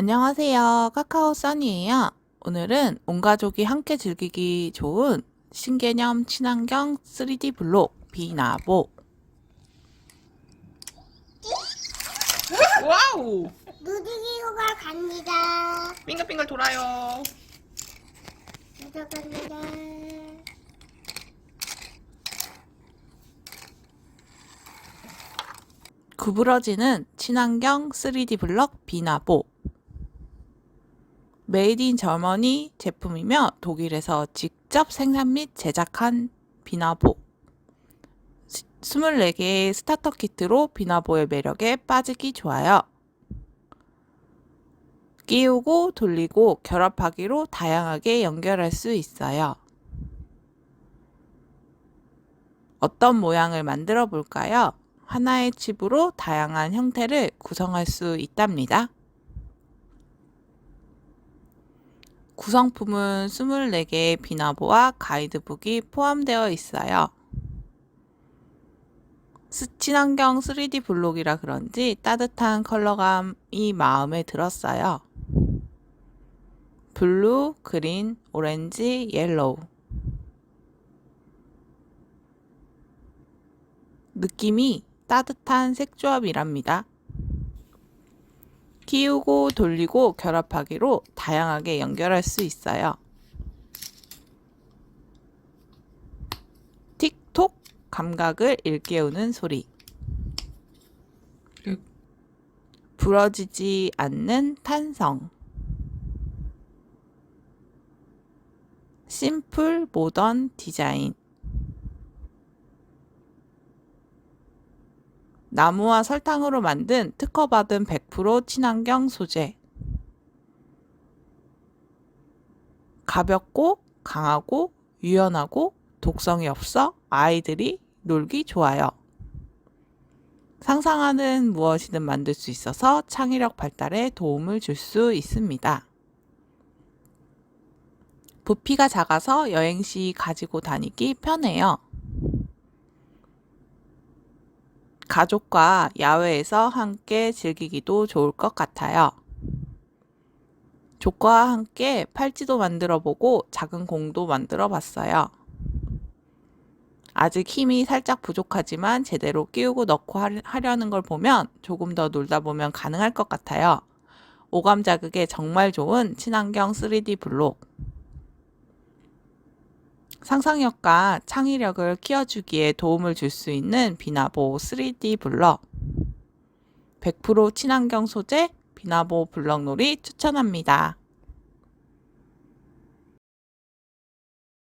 안녕하세요. 카카오 써니예요. 오늘은 온 가족이 함께 즐기기 좋은 신개념 친환경 3D 블록 비나보 와우! 누디기호가 갑니다. 빙글빙글 돌아요. 들어갑니다. 구부러지는 친환경 3D 블럭 비나보 메이드 인 저머니 제품이며 독일에서 직접 생산 및 제작한 비나보 24개의 스타터 키트로 비나보의 매력에 빠지기 좋아요. 끼우고 돌리고 결합하기로 다양하게 연결할 수 있어요. 어떤 모양을 만들어 볼까요? 하나의 칩으로 다양한 형태를 구성할 수 있답니다. 구성품은 24개의 비나보와 가이드북이 포함되어 있어요. 스- 친환경 3D 블록이라 그런지 따뜻한 컬러감이 마음에 들었어요. 블루, 그린, 오렌지, 옐로우. 느낌이 따뜻한 색조합이랍니다. 끼우고 돌리고 결합하기로 다양하게 연결할 수 있어요. 틱톡 감각을 일깨우는 소리. 그리고 부러지지 않는 탄성. 심플 모던 디자인. 나무와 설탕으로 만든 특허받은 100% 친환경 소재. 가볍고 강하고 유연하고 독성이 없어 아이들이 놀기 좋아요. 상상하는 무엇이든 만들 수 있어서 창의력 발달에 도움을 줄 수 있습니다. 부피가 작아서 여행 시 가지고 다니기 편해요. 가족과 야외에서 함께 즐기기도 좋을 것 같아요. 조과와 함께 팔찌도 만들어 보고 작은 공도 만들어 봤어요. 아직 힘이 살짝 부족하지만 제대로 끼우고 넣고 하- 하려는 걸 보면 조금 더 놀다 보면 가능할 것 같아요. 오감 자극에 정말 좋은 친환경 3D 블록. 상상력과 창의력을 키워주기에 도움을 줄 수 있는 비나보 3D 블럭. 100% 친환경 소재 비나보 블럭놀이 추천합니다.